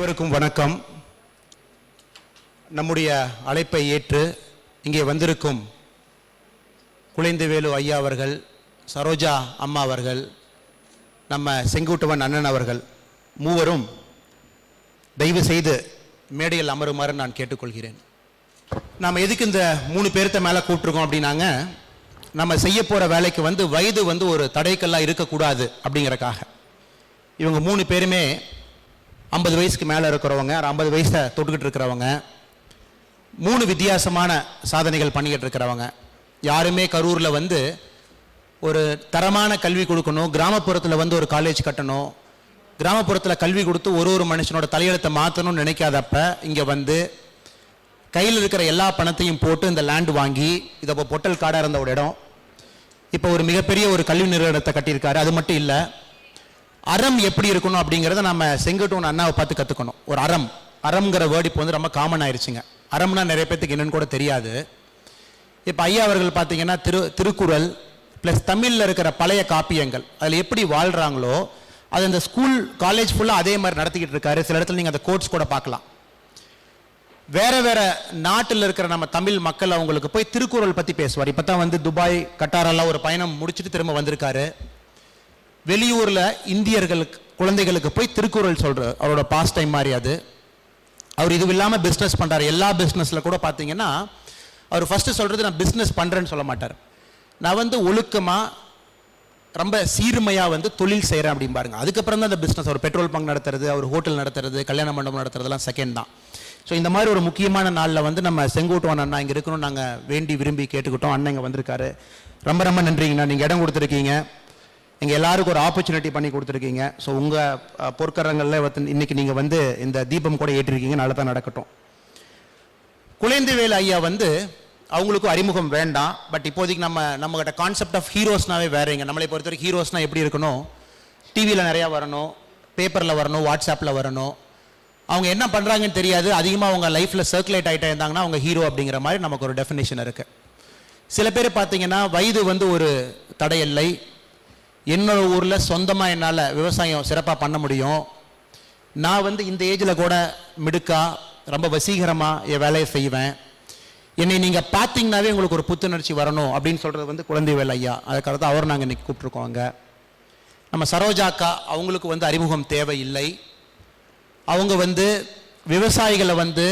அனைவருக்கும் வணக்கம். நம்முடைய அழைப்பை ஏற்று இங்கே வந்திருக்கும் குலைந்தவேலு ஐயா அவர்கள் சரோஜா அம்மா அவர்கள் நம்ம செங்குட்டுவன் அண்ணன் அவர்கள் மூவரும் தயவு செய்து மேடையில் அமருமாறு நான் கேட்டுக்கொள்கிறேன். நாம் எதுக்கு இந்த மூணு பேர்த்த மேலே கூப்பிட்ருக்கோம் அப்படின்னாங்க நம்ம செய்ய போகிற வேலைக்கு வந்து வயது வந்து ஒரு தடைக்கல்லாக இருக்கக்கூடாது அப்படிங்கிறக்காக. இவங்க மூணு பேருமே ஐம்பது வயசுக்கு மேலே இருக்கிறவங்க ஐம்பது வயசை தொட்டுக்கிட்டு இருக்கிறவங்க மூணு வித்தியாசமான சாதனைகள் பண்ணிக்கிட்டு இருக்கிறவங்க. யாருமே கரூரில் வந்து ஒரு தரமான கல்வி கொடுக்கணும் கிராமப்புறத்தில் வந்து ஒரு காலேஜ் கட்டணும் கிராமப்புறத்தில் கல்வி கொடுத்து ஒரு ஒரு மனுஷனோட தலையெழுத்தை மாற்றணும்னு நினைக்காதப்ப இங்கே வந்து கையில் இருக்கிற எல்லா பணத்தையும் போட்டு இந்த லேண்ட் வாங்கி இதை இப்போ பொட்டல் காடாக இருந்த ஒரு இடம். இப்போ ஒரு மிகப்பெரிய ஒரு கல்வி நிறுவனத்தை கட்டியிருக்காரு. அது மட்டும் இல்லை அறம் எப்படி இருக்கணும் அப்படிங்கிறத நம்ம செங்கட்டூன் அண்ணாவை பார்த்து கற்றுக்கணும் ஒரு அறம். அறம்ங்கிற வேர்டு இப்போ வந்து ரொம்ப காமன் ஆயிடுச்சுங்க அறம்னா நிறைய பேத்துக்கு என்னன்னு கூட தெரியாது. இப்போ ஐயா அவர்கள் பார்த்தீங்கன்னா திரு திருக்குறள் ப்ளஸ் தமிழில் இருக்கிற பழைய காப்பியங்கள் அதில் எப்படி வாழ்கிறாங்களோ அது அந்த ஸ்கூல் காலேஜ் ஃபுல்லாக அதே மாதிரி நடத்திக்கிட்டு இருக்காரு. சில இடத்துல நீங்கள் அந்த கோட்ஸ் கூட பார்க்கலாம். வேற வேற நாட்டில் இருக்கிற நம்ம தமிழ் மக்கள் அவங்களுக்கு போய் திருக்குறள் பற்றி பேசுவார். இப்போ தான் வந்து துபாய் கட்டாரெல்லாம் ஒரு பயணம் முடிச்சுட்டு திரும்ப வந்திருக்காரு. வெளியூரில் இந்தியர்களுக்கு குழந்தைகளுக்கு போய் திருக்குறள் சொல்கிறார் அவரோட பாஸ்ட் டைம் மாதிரி அது. அவர் இது இல்லாமல் பிஸ்னஸ் பண்ணுறாரு எல்லா பிஸ்னஸில் கூட பார்த்தீங்கன்னா அவர் ஃபஸ்ட்டு சொல்கிறது நான் பிஸ்னஸ் பண்ணுறேன்னு சொல்ல மாட்டார். நான் வந்து ஒழுக்கமாக ரொம்ப சீர்மையாக வந்து தொழில் செய்கிறேன் அப்படின்னு பாருங்க. அதுக்கப்புறம் தான் அந்த பிஸ்னஸ் அவர் பெட்ரோல் பங்க் நடத்துறது அவர் ஹோட்டல் நடத்துறது கல்யாண மண்டபம் நடத்துறதுலாம் செகண்ட் தான். ஸோ இந்த மாதிரி ஒரு முக்கியமான நாளில் வந்து நம்ம செங்கோட்டுவன் அண்ணா இங்கே இருக்கணும் நாங்கள் வேண்டி விரும்பி கேட்டுக்கிட்டோம். அண்ணன் இங்கே வந்திருக்காரு. ரொம்ப ரொம்ப நன்றிங்கண்ணா. நீங்கள் இடம் கொடுத்துருக்கீங்க. எங்கள் எல்லாருக்கும் ஒரு ஆப்பர்ச்சுனிட்டி பண்ணி கொடுத்துருக்கீங்க. ஸோ உங்கள் பொற்கரங்களில் இன்றைக்கி இன்னைக்கு நீங்கள் வந்து இந்த தீபம் கூட ஏற்றிருக்கீங்க. நல்லா தான் நடக்கட்டும். குலேந்திவேல் ஐயா வந்து அவங்களுக்கும் அறிமுகம் வேண்டாம். பட் இப்போதைக்கு நம்ம நம்மகிட்ட கான்செப்ட் ஆஃப் ஹீரோஸ்னாவே வேறங்க நம்மளை பொறுத்த வரைக்கும் ஹீரோஸ்னால் எப்படி இருக்கணும்? டிவியில் நிறையா வரணும். பேப்பரில் வரணும். வாட்ஸ்அப்பில் வரணும். அவங்க என்ன பண்ணுறாங்கன்னு தெரியாது. அதிகமாக அவங்க லைஃப்பில் சர்க்குலேட் ஆகிட்டே இருந்தாங்கன்னா அவங்க ஹீரோ அப்படிங்கிற மாதிரி நமக்கு ஒரு டெஃபினேஷன் இருக்குது சில பேர் பார்த்தீங்கன்னா வயது வந்து ஒரு தடையில்லை. என்னோட ஊரில் சொந்தமாக என்னால் விவசாயம் சிறப்பாக பண்ண முடியும். நான் வந்து இந்த ஏஜில் கூட மிடுக்கா ரொம்ப வசீகரமாக என் வேலையை செய்வேன். என்னை நீங்கள் பார்த்தீங்கன்னாவே உங்களுக்கு ஒரு புத்துணர்ச்சி வரணும் அப்படின்னு சொல்கிறது வந்து குழந்தைவேல் ஐயா. அதுக்காக தான் அவர் நாங்கள் இன்றைக்கி கூப்பிட்ருக்கோம் அங்கே. நம்ம சரோஜாக்கா அவங்களுக்கு வந்து அறிமுகம் தேவையில்லை. அவங்க வந்து விவசாயிகளை வந்து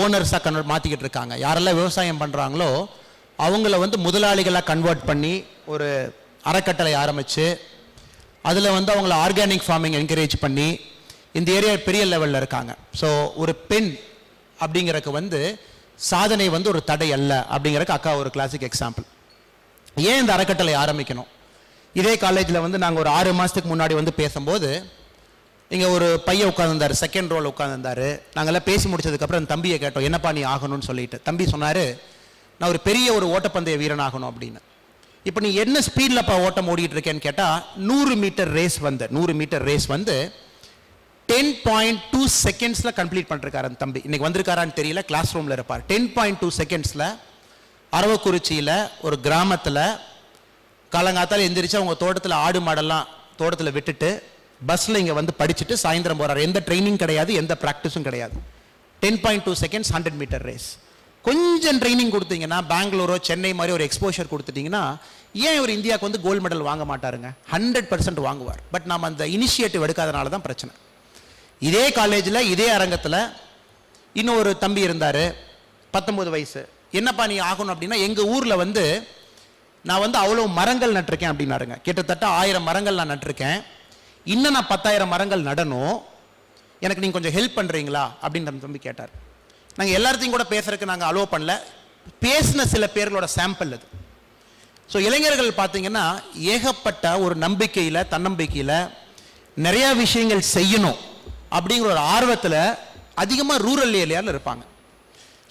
ஓனர்ஸாக கன்வெர்ட் மாற்றிக்கிட்டு இருக்காங்க. யாரெல்லாம் விவசாயம் பண்ணுறாங்களோ அவங்கள வந்து முதலாளிகளாக கன்வெர்ட் பண்ணி ஒரு அறக்கட்டளை ஆரம்பித்து அதில் வந்து அவங்கள ஆர்கானிக் ஃபார்மிங் என்கரேஜ் பண்ணி இந்த ஏரியா பெரிய லெவலில் இருக்காங்க. ஸோ ஒரு பெண் அப்படிங்கிறக்கு வந்து சாதனை வந்து ஒரு தடை அல்ல அப்படிங்கிறக்கு அக்கா ஒரு கிளாசிக் எக்ஸாம்பிள் ஏன் இந்த அறக்கட்டளை ஆரம்பிக்கணும்? இதே காலேஜில் வந்து நாங்கள் ஒரு ஆறு மாதத்துக்கு முன்னாடி வந்து பேசும்போது இங்கே ஒரு பையன் உட்காந்துருந்தார் செகண்ட் ரோல் உட்காந்துருந்தார் நாங்கள்லாம் பேசி முடிச்சதுக்கப்புறம் தம்பியை கேட்டோம் என்னப்பா நீ ஆகணும்னு சொல்லிட்டு. தம்பி சொன்னார் நான் ஒரு பெரிய ஒரு ஓட்டப்பந்தய வீரன் ஆகணும் அப்படின்னு. இப்போ நீ என்ன ஸ்பீட்லப்பா ஓட்டம் ஓடிட்டு இருக்கேன்னு கேட்டால் நூறு மீட்டர் ரேஸ் வந்து நூறு மீட்டர் ரேஸ் வந்து டென் பாயிண்ட் டூ செகண்ட்ஸில் கம்ப்ளீட் பண்ணிருக்காரு அந்த தம்பி. இன்னைக்கு வந்திருக்காரான்னு தெரியல கிளாஸ் ரூமில் இருப்பார். டென் பாயிண்ட் டூ செகண்ட்ஸில் அரவக்குறிச்சியில் ஒரு கிராமத்தில் காலங்காத்தால் எந்திரிச்சு அவங்க தோட்டத்தில் ஆடு மாடெல்லாம் தோட்டத்தில் விட்டுட்டு பஸ்ஸில் இங்கே வந்து படிச்சுட்டு சாயந்தரம் போகிறார் எந்த ட்ரைனிங் கிடையாது எந்த ப்ராக்டிஸும் கிடையாது. Ten point two seconds hundred meter race கொஞ்சம் ட்ரைனிங் கொடுத்தீங்கன்னா பெங்களூரோ சென்னை மாதிரி ஒரு எக்ஸ்போஷர் கொடுத்துட்டிங்கன்னா ஏன் இவர் இந்தியாவுக்கு வந்து கோல்டு மெடல் வாங்க மாட்டாருங்க? ஹண்ட்ரட் பர்சன்ட் வாங்குவார். பட் நாம் அந்த இனிஷியேட்டிவ் எடுக்காதனால தான் பிரச்சனை. இதே காலேஜில் இதே அரங்கத்தில் இன்னொரு தம்பி இருந்தார் பத்தொம்பது வயசு. என்னப்பா நீ ஆகணும் அப்படின்னா எங்கள் ஊரில் வந்து நான் வந்து அவ்வளோ மரங்கள் நட்டிருக்கேன் அப்படின்னாருங்க. கிட்டத்தட்ட ஆயிரம் மரங்கள் நான் நட்டிருக்கேன். இன்னும் நான் பத்தாயிரம் மரங்கள் நடணும். எனக்கு நீங்கள் கொஞ்சம் ஹெல்ப் பண்ணுறீங்களா அப்படின்னு தம்பி கேட்டார். நாங்கள் எல்லாத்தையும் கூட பேசுறதுக்கு நாங்கள் அலோவ் பண்ணல. பேசின சில பேர்களோட சாம்பிள் அது. ஸோ இளைஞர்கள் பார்த்தீங்கன்னா ஏகப்பட்ட ஒரு நம்பிக்கையில் தன்னம்பிக்கையில் நிறையா விஷயங்கள் செய்யணும் அப்படிங்கிற ஒரு ஆர்வத்தில் அதிகமாக ரூரல் ஏரியாவில் இருப்பாங்க.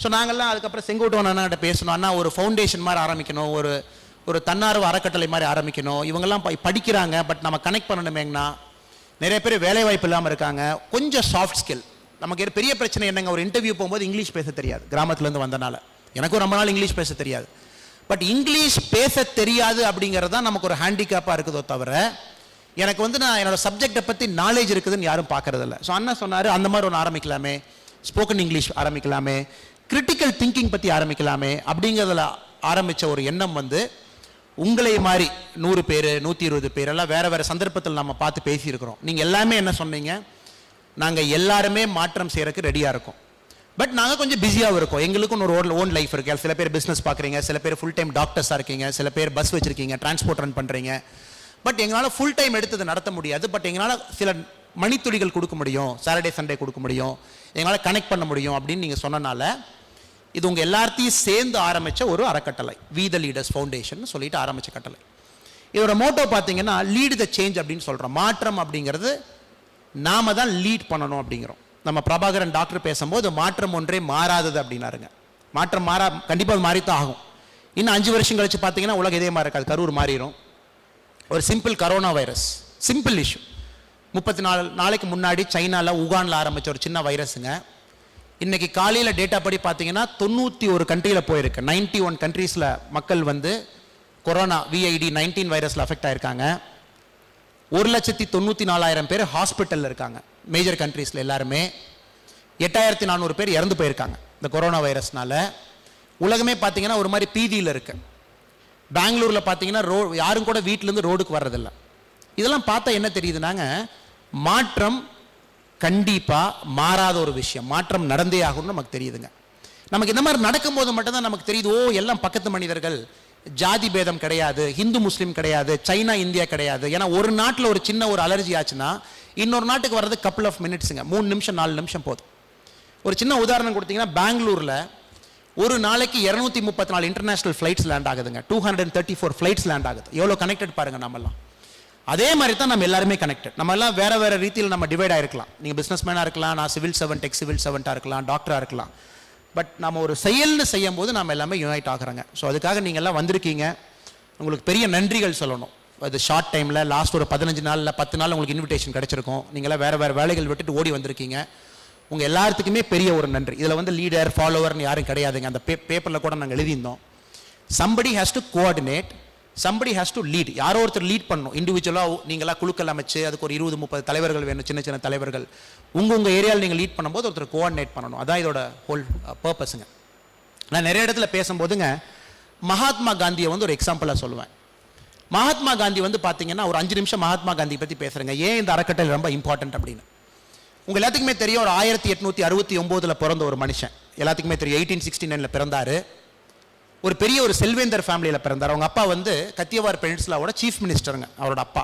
ஸோ நாங்கள்லாம் அதுக்கப்புறம் செங்கோட்டுவன் அண்ணாட்ட பேசணும். அண்ணா ஒரு ஃபவுண்டேஷன் மாதிரி ஆரம்பிக்கணும். ஒரு ஒரு தன்னார்வ அறக்கட்டளை மாதிரி ஆரம்பிக்கணும். இவங்கெல்லாம் படிக்கிறாங்க பட் நம்ம கனெக்ட் பண்ணணுமேங்கண்ணா. நிறைய பேர் வேலைவாய்ப்பு இல்லாமல் இருக்காங்க. கொஞ்சம் சாஃப்ட் ஸ்கில் நமக்கு ஒரு பெரிய பிரச்சனை என்னங்க? ஒரு இன்டர்வியூ போகும்போது இங்கிலீஷ் பேச தெரியாது. கிராமத்துலேருந்து வந்தனால. எனக்கும் ரொம்ப நாள் இங்கிலீஷ் பேச தெரியாது. பட் இங்கிலீஷ் பேச தெரியாது அப்படிங்கிறது தான் நமக்கு ஒரு ஹேண்டிகேப்பாக இருக்குதோ தவிர எனக்கு வந்து நான் என்னோடய சப்ஜெக்டை பற்றி நாலேஜ் இருக்குதுன்னு யாரும் பார்க்கறதில்ல. ஸோ அண்ணா சொன்னார் அந்த மாதிரி ஒன்று ஆரம்பிக்கலாமே. ஸ்போக்கன் இங்கிலீஷ் ஆரம்பிக்கலாமே. கிரிட்டிக்கல் திங்கிங் பற்றி ஆரம்பிக்கலாமே. அப்படிங்கிறதுல ஆரம்பித்த ஒரு எண்ணம் வந்து உங்களை மாதிரி நூறு பேர் நூற்றி இருபது பேர் எல்லாம் வேறு வேறு சந்தர்ப்பத்தில் நம்ம பார்த்து பேசியிருக்கிறோம். நீங்கள் எல்லாமே என்ன சொன்னீங்க? நாங்கள் எல்லாருமே மாற்றம் செய்கிறதுக்கு ரெடியாக இருக்கோம். பட் நாங்கள் கொஞ்சம் பிஸியாக இருக்கோம். எங்களுக்கும் ஒரு ஓன் ஓன் லைஃப் இருக்கு. சில பேர் பிஸ்னஸ் பார்க்குறீங்க சில பேர் ஃபுல் டைம் டாக்டர்ஸாக இருக்கீங்க சில பேர் பஸ் வச்சுருக்கீங்க டிரான்ஸ்போர்ட் ரன் பண்ணுறீங்க பட் எங்களால் ஃபுல் டைம் எடுத்தது நடத்த முடியாது. பட் எங்களால் சில மணித்துளிகள் கொடுக்க முடியும் சாட்டர்டே சண்டே கொடுக்க முடியும் எங்களால் கனெக்ட் பண்ண முடியும் அப்படின்னு நீங்கள் சொன்னனால இது உங்கள் எல்லாத்தையும் சேர்ந்து ஆரம்பித்த ஒரு அறக்கட்டளை. வி த லீடர்ஸ் ஃபவுண்டேஷன் சொல்லிட்டு ஆரம்பித்த கட்டளை. இதோட மோட்டோ பார்த்தீங்கன்னா லீடு த சேஞ்ச் அப்படின்னு சொல்கிறோம் மாற்றம் அப்படிங்கிறது நாம தான் லீட் பண்ணணும் அப்படிங்கிறோம். நம்ம பிரபாகரன் டாக்டர் பேசும்போது மாற்றம் ஒன்றே மாறாதது அப்படின்னாருங்க. மாற்றம் மாறா கண்டிப்பாக அது மாறித்தான் ஆகும். இன்னும் அஞ்சு வருஷம் கழிச்சு பார்த்தீங்கன்னா உலகம் இதே மாதிரி இருக்காது. கரூர் மாறிடும் ஒரு simple corona virus simple issue முப்பத்தி நாலு நாளைக்கு முன்னாடி சைனாவில் உகானில் ஆரம்பித்த ஒரு சின்ன வைரஸுங்க இன்றைக்கி காலையில் டேட்டா படி பார்த்தீங்கன்னா தொண்ணூற்றி ஒரு கண்ட்ரியில் போயிருக்கு. நைன்டி ஒன் கண்ட்ரீஸில் மக்கள் வந்து கொரோனா விஐடி நைன்டீன் வைரஸில் அஃபெக்ட் ஆயிருக்காங்க. ஒரு லட்சத்தி தொண்ணூற்றி நாலாயிரம் பேர் ஹாஸ்பிட்டலில் இருக்காங்க. மேஜர் கண்ட்ரீஸில் எல்லாருமே. எட்டாயிரத்தி நானூறு பேர் இறந்து போயிருக்காங்க இந்த கொரோனா வைரஸ்னால உலகமே பார்த்தீங்கன்னா ஒரு மாதிரி பீதியில் இருக்கு. பெங்களூரில் பார்த்தீங்கன்னா ரோ யாரும் கூட வீட்டிலேருந்து ரோடுக்கு வர்றதில்ல. இதெல்லாம் பார்த்தா என்ன தெரியுதுனாங்க? மாற்றம் கண்டிப்பாக மாறாத ஒரு விஷயம். மாற்றம் நடந்தே ஆகும்னு நமக்கு தெரியுதுங்க. நமக்கு இந்த மாதிரி நடக்கும்போது மட்டும்தான் நமக்கு தெரியுது ஓ எல்லாம் பக்கத்து மனிதர்கள். ஜாதி பேதம் கிடையாது ஹிந்து முஸ்லீம் கிடையாது சைனா இந்தியா கிடையாது. ஏன்னா ஒரு நாட்டில் ஒரு சின்ன ஒரு அலர்ஜி ஆச்சுன்னா இன்னொரு நாட்டுக்கு வர்றது கப்புள் ஆஃப் மினிட்ஸுங்க மூணு நிமிஷம் நாலு நிமிஷம் போதும். ஒரு சின்ன உதாரணம் கொடுத்தீங்கன்னா பெங்களூரில் ஒரு நாளைக்கு இரநூத்தி முப்பத்தி நாலு இன்டர்நேஷனல் ஃப்ளைட்ஸ் லேண்ட் ஆகுதுங்க. Two hundred thirty four flights land ஆகுது. எவ்வளோ கனெக்டட் பாருங்கள் நம்மலாம் அதே மாதிரி தான் நம்ம எல்லாருமே கனெக்டட் நம்ம எல்லாம் வேறு வேறு ரீதியில் நம்ம டிவைட் ஆகிருக்கலாம் நீங்கள் பிஸ்னஸ் மேனாக இருக்கலாம் நான் சிவில் செவன் டெக் சிவில் செவன்ட்டாக இருக்கலாம் டாக்டராக இருக்கலாம். பட் நம்ம ஒரு செயல்னு செய்யும் போது நம்ம எல்லாமே யுனைட் ஆகுறாங்க. ஸோ அதுக்காக நீங்கள் எல்லாம் வந்திருக்கீங்க. உங்களுக்கு பெரிய நன்றிகள் சொல்லணும். அது ஷார்ட் டைமில் லாஸ்ட் ஒரு பதினஞ்சு நாளில் பத்து நாள் உங்களுக்கு இன்விடேஷன் கிடச்சிருக்கும். நீங்களாம் வேறு வேறு வேலைகள் விட்டுட்டு ஓடி வந்திருக்கீங்க. உங்கள் எல்லாத்துக்குமே பெரிய ஒரு நன்றி. இதில் வந்து லீடர் ஃபாலோவர்னு யாரும் கிடையாதுங்க. அந்த பே பேப்பரில் கூட நாங்கள் எழுதியிருந்தோம். Somebody has to coordinate somebody has to lead யாரோ ஒருத்தர் லீட் பண்ணணும் இண்டிவிஜுவலாக நீங்களாக குழுக்கள் அமைச்சு அதுக்கு ஒரு இருபது முப்பது தலைவர்கள் வேணும் சின்ன சின்ன தலைவர்கள். உங்கள் உங்கள் ஏரியாவில் நீங்கள் லீட் பண்ணும்போது ஒருத்தர் கோஆர்டினேட் பண்ணணும். அதான் இதோட ஹோல் பர்பஸுங்க uh, நான் நிறைய இடத்துல பேசும்போதுங்க மகாத்மா காந்தியை வந்து ஒரு எக்ஸாம்பிளாக சொல்லுவேன். மகாத்மா காந்தி வந்து பார்த்தீங்கன்னா ஒரு அஞ்சு நிமிஷம் மகாத்மா காந்தி பற்றி பேசுகிறேங்க ஏன் இந்த அறக்கட்டளை ரொம்ப இம்பார்ட்டன்ட் அப்படின்னு? உங்கள் எல்லாத்துக்குமே தெரியும் ஒரு ஆயிரத்தி எட்நூத்தி அறுபத்தி ஒம்போதில் பிறந்த ஒரு மனுஷன். எல்லாத்துக்குமே தெரியும் எயிட்டீன் சிக்ஸ்டி நைனில் பிறந்தார். ஒரு பெரிய ஒரு செல்வேந்தர் ஃபேமிலியில் பிறந்தார். அவங்க அப்பா வந்து கத்தியவார் பெனின்சுலாவோட சீஃப் மினிஸ்டருங்க அவரோட அப்பா.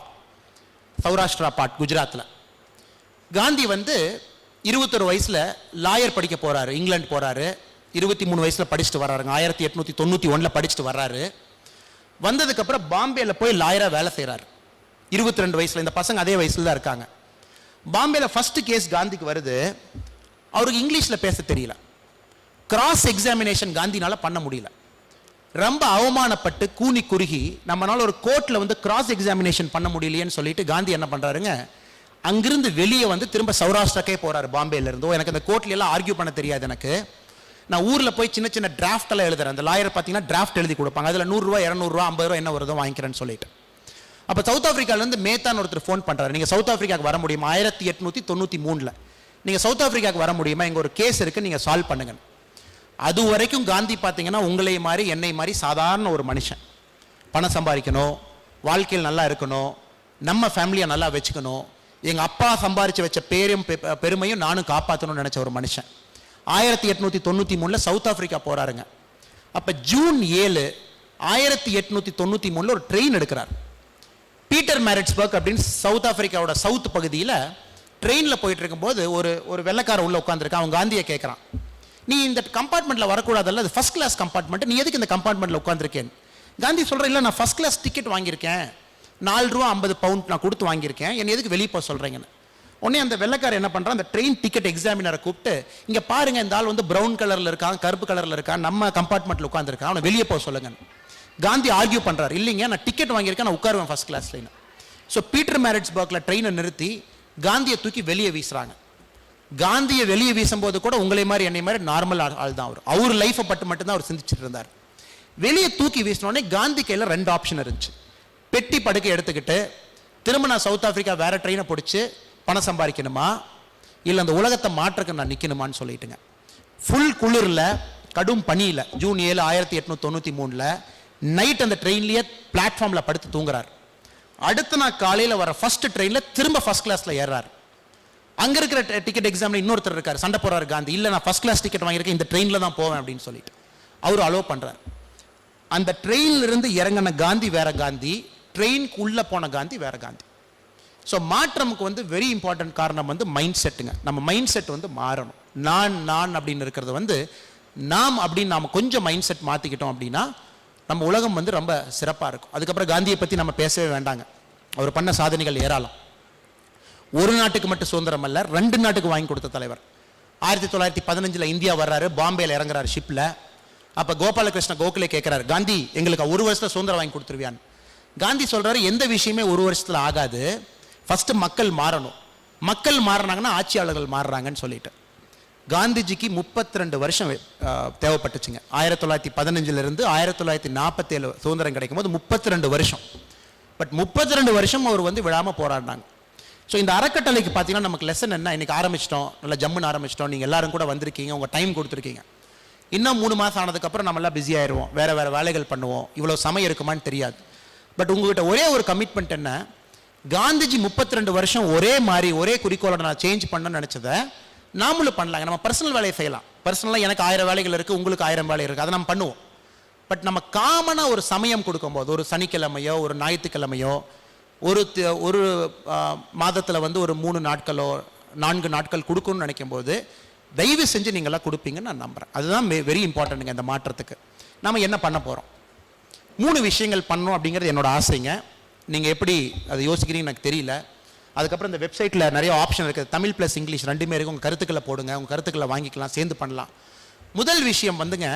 சௌராஷ்டிரா பாட் குஜராத்தில் காந்தி வந்து இருபத்தொரு வயசில் லாயர் படிக்க போகிறாரு இங்கிலாந்து போகிறாரு இருபத்தி மூணு வயசில் படிச்சுட்டு வர்றாருங்க. ஆயிரத்தி எட்நூத்தி தொண்ணூற்றி ஒன்றில் படிச்சுட்டு வர்றாரு. வந்ததுக்கப்புறம் பாம்பேயில் போய் லாயராக வேலை செய்கிறாரு இருபத்தி ரெண்டு வயசில் இந்த பசங்க அதே வயசில் தான் இருக்காங்க. பாம்பேயில் ஃபஸ்ட்டு கேஸ் காந்திக்கு வருது. அவருக்கு இங்கிலீஷில் பேச தெரியல. கிராஸ் எக்ஸாமினேஷன் காந்தினால் பண்ண முடியல. ரொம்ப அவமானப்பட்டு கூனி குறுகி நம்மளால் ஒரு கோர்ட்டில் வந்து கிராஸ் எக்ஸாமினேஷன் பண்ண முடியலையேன்னு சொல்லிட்டு காந்தி என்ன பண்ணுறாருங்க அங்கிருந்து வெளியே வந்து திரும்ப சௌராஷ்டிராக்கே போகிறாரு பாம்பேலேருந்தோ எனக்கு அந்த கோர்ட்ல எல்லாம் ஆர்கியூ பண்ண தெரியாது எனக்கு. நான் ஊரில் போய் சின்ன சின்ன டிராஃப்ட் எல்லாம் எழுதுறேன். அந்த லாயர் பார்த்தீங்கன்னா டிராஃப்ட் எழுதி கொடுப்பாங்க. அதில் நூறுரூவா இரநூறுவா ஐம்பது ரூபா என்ன வருதோ வாங்கிக்கிறேன்னு சொல்லிட்டு. அப்போ சவுத் ஆப்பிரிக்கால மேத்தான் ஒருத்தர் ஃபோன் பண்ணுறாரு நீங்கள் சவுத் ஆஃப்ரிக்காவுக்கு வர முடியுமா? ஆயிரத்தி எட்நூற்றி தொண்ணூற்றி மூணில். நீங்கள் சவுத் ஆஃப்ரிக்காவுக்கு வர முடியுமா? இங்கே ஒரு கேஸ் இருக்குது நீங்கள் சால்வ் பண்ணுங்க அது வரைக்கும் காந்தி பார்த்தீங்கன்னா உங்களை மாதிரி என்னை மாதிரி சாதாரண ஒரு மனுஷன். பணம் சம்பாதிக்கணும் வாழ்க்கையில் நல்லா இருக்கணும் நம்ம ஃபேமிலியை நல்லா வச்சுக்கணும். எங்கள் அப்பா சம்பாரித்து வச்ச பேரும் பெ- பெருமையும் நானும் காப்பாற்றணும்னு நினச்ச ஒரு மனுஷன். ஆயிரத்தி எட்நூத்தி தொண்ணூற்றி மூணில் சவுத் ஆஃப்ரிக்கா போகிறாருங்க அப்போ ஜூன் ஏழு ஆயிரத்தி எட்நூத்தி தொண்ணூற்றி மூணுல ஒரு ட்ரெயின் எடுக்கிறார். பீட்டர் மேரிட்ஸ்பர்க் அப்படின்னு சவுத் ஆஃப்ரிக்காவோட சவுத் பகுதியில் ட்ரெயினில் போயிட்டு இருக்கும்போது ஒரு ஒரு வெள்ளைக்கார உள்ளே உட்காந்துருக்கான் அவன் காந்தியை கேட்குறான் நீ இந்த கம்பார்ட்மெண்ட்டில் வரக்கூடாதல்ல அது ஃபஸ்ட் கிளாஸ் கம்பார்ட்மெண்ட் நீ எதுக்கு இந்த கம்பார்ட்மெண்ட்டில் உட்காந்துருக்கேன் காந்தி சொல்கிற இல்லை நான் ஃபஸ்ட் கிளாஸ் டிக்கெட் வாங்கியிருக்கேன். நாலு ரூபா ஐம்பது பவுண்ட் நான் கொடுத்து வாங்கியிருக்கேன். என்னை எதுக்கு வெளியே போக சொல்கிறீங்கன்னு உடனே அந்த வெள்ளைக்காரர் என்ன பண்ணுறான் அந்த ட்ரெயின் டிக்கெட் எக்ஸாமினரை கூப்பிட்டு இங்கே பாருங்கள் இந்த ஆள் வந்து ப்ரௌன் கலரில் இருக்கான் கருப்பு கலரில் இருக்கான் நம்ம கம்பார்ட்மெண்ட்டில் உட்காந்துருக்கான் அவனை வெளியே போக சொல்லுங்கன்னு. காந்தி ஆர்கியூ பண்ணுறாரு இல்லைங்க நான் டிக்கெட் வாங்கியிருக்கேன் நான் உட்காருவேன் ஃபர்ஸ்ட் கிளாஸ்லேன்னு ஸோ பீட்டர் மேரிட்ஸ்பர்க்ல ட்ரெயினை நிறுத்தி காந்தியை தூக்கி வெளியே வீசுகிறாங்க காந்தியை வெளியே வீசும்போது கூட உங்களை மாதிரி என்னை மாதிரி நார்மல் ஆள் தான் அவர். அவர் லைஃப்பை பட்டு மட்டும்தான் அவர் சிந்திச்சிட்டு இருந்தார். வெளியே தூக்கி வீசினோடனே காந்தி கையில் ரெண்டு ஆப்ஷன் இருந்துச்சு. பெட்டி படுக்கை எடுத்துக்கிட்டு திரும்ப நான் சவுத் ஆஃப்ரிக்கா வேறு ட்ரெயினை பிடிச்சி பணம் சம்பாதிக்கணுமா? இல்லை அந்த உலகத்தை மாற்றுக்கு நான் நிற்கணுமான்னு சொல்லிட்டுங்க. ஃபுல் குளிரில் கடும் பனியில் ஜூன் ஏழு ஆயிரத்தி எட்நூத்தி தொண்ணூற்றி மூணில் நைட் அந்த ட்ரெயின்லேயே பிளாட்ஃபார்மில் படுத்து தூங்குறார். அடுத்த நாள் காலையில் வர ஃபஸ்ட்டு ட்ரெயினில் திரும்ப ஃபர்ஸ்ட் கிளாஸில் ஏறுறார். அங்கே இருக்கிற டிக்கெட் எக்ஸாமில் இன்னொருத்தர் இருக்கார். சண்டை போகிறார் காந்தி. இல்லை நான் ஃபஸ்ட் கிளாஸ் டிக்கெட் வாங்கியிருக்கேன். இந்த ட்ரெயினில் தான் போவேன் அப்படின்னு சொல்லிட்டு. அவர் அலோவ் பண்ணுறார் அந்த ட்ரெயின்ல இருந்து இறங்கின காந்தி வேற காந்தி ட்ரெயினுக்கு உள்ளே போன காந்தி வேற காந்தி. ஸோ மாற்றமுக்கு வந்து வெரி இம்பார்ட்டன்ட் காரணம் வந்து மைண்ட் செட்டுங்க நம்ம மைண்ட் செட் வந்து மாறணும். நான் நான் அப்படின்னு இருக்கிறது வந்து நாம் அப்படின்னு நாம் கொஞ்சம் மைண்ட் செட் மாற்றிக்கிட்டோம் அப்படின்னா நம்ம உலகம் வந்து ரொம்ப சிறப்பாக இருக்கும். அதுக்கப்புறம் காந்தியை பற்றி நம்ம பேசவே வேண்டாங்க. அவர் பண்ண சாதனைகள் ஏராளம். ஒரு நாட்டுக்கு மட்டும் சுதந்திரம் அல்ல ரெண்டு நாட்டுக்கு வாங்கி கொடுத்த தலைவர். ஆயிரத்தி தொள்ளாயிரத்தி பதினஞ்சில் இந்தியா வர்றாரு பாம்பேல இறங்குறாரு ஷிப்பில் அப்போ கோபாலகிருஷ்ண கோகலே கேட்குறாரு காந்தி எங்களுக்கு ஒரு வருஷத்துல சுதந்திரம் வாங்கி கொடுத்துருவியான்னு. காந்தி சொல்கிறாரு எந்த விஷயமே ஒரு வருஷத்தில் ஆகாது. ஃபஸ்ட்டு மக்கள் மாறணும். மக்கள் மாறினாங்கன்னா ஆட்சியாளர்கள் மாறுறாங்கன்னு சொல்லிட்டு. காந்திஜிக்கு முப்பத்தி ரெண்டு வருஷம் தேவைப்பட்டுச்சுங்க. ஆயிரத்தி தொள்ளாயிரத்தி பதினஞ்சிலிருந்து ஆயிரத்தி தொள்ளாயிரத்தி நாற்பத்தேழு சுதந்திரம் கிடைக்கும் போது முப்பத்தி ரெண்டு வருஷம். பட் முப்பத்தி ரெண்டு வருஷம் அவர் வந்து விழாமல் போராடினாங்க. ஸோ இந்த அறக்கட்டளைக்கு பார்த்தீங்கன்னா நமக்கு லெசன் என்ன? இன்னைக்கு ஆரம்பிச்சிட்டோம். நல்லா ஜம்முன்னு ஆரம்பிச்சிட்டோம். நீங்கள் எல்லாரும் கூட வந்திருக்கீங்க. உங்கள் டைம் கொடுத்துருக்கீங்க. இன்னும் மூணு மாதம் ஆனதுக்கப்புறம் நம்ம எல்லாம் பிஸி ஆயிடுவோம் வேறு வேறு வேலைகள் பண்ணுவோம். இவ்வளோ சமயம் இருக்குமான்னு தெரியாது. பட் உங்ககிட்ட ஒரே ஒரு கமிட்மெண்ட் என்ன? காந்திஜி முப்பத்தி ரெண்டு வருஷம் ஒரே மாதிரி ஒரே குறிக்கோளோட நான் சேஞ்ச் பண்ணணும்னு நினச்சதை நாமளும் பண்ணலாங்க. நம்ம பர்சனல் வேலையை செய்யலாம். பர்சனலாக எனக்கு ஆயிரம் வேலைகள் இருக்குது உங்களுக்கு ஆயிரம் வேலை இருக்குது அதை நம்ம பண்ணுவோம். பட் நம்ம காமனாக ஒரு சமயம் கொடுக்கும்போது ஒரு சனிக்கிழமையோ ஒரு ஞாயிற்றுக்கிழமையோ ஒரு ஒரு மாதத்தில் வந்து ஒரு மூணு நாட்களோ நான்கு நாட்கள் கொடுக்கணும்னு நினைக்கும் போது தயவு செஞ்சு நீங்களாம் கொடுப்பீங்கன்னு நான் நம்புகிறேன் அதுதான் வெரி இம்பார்ட்டண்ட்டுங்க இந்த மாற்றத்துக்கு. நம்ம என்ன பண்ண போகிறோம் மூணு விஷயங்கள் பண்ணணும் அப்படிங்கிறது என்னோட ஆசைங்க. நீங்கள் எப்படி அதை யோசிக்கிறீங்கன்னு எனக்கு தெரியல. அதுக்கப்புறம் இந்த வெப்சைட்டில் நிறைய ஆப்ஷன் இருக்குது தமிழ் ப்ளஸ் இங்கிலீஷ் ரெண்டுமே இருக்கு. உங்கள் கருத்துக்களை போடுங்க. உங்கள் கருத்துக்களை வாங்கிக்கலாம். சேர்ந்து பண்ணலாம். முதல் விஷயம் வந்துங்க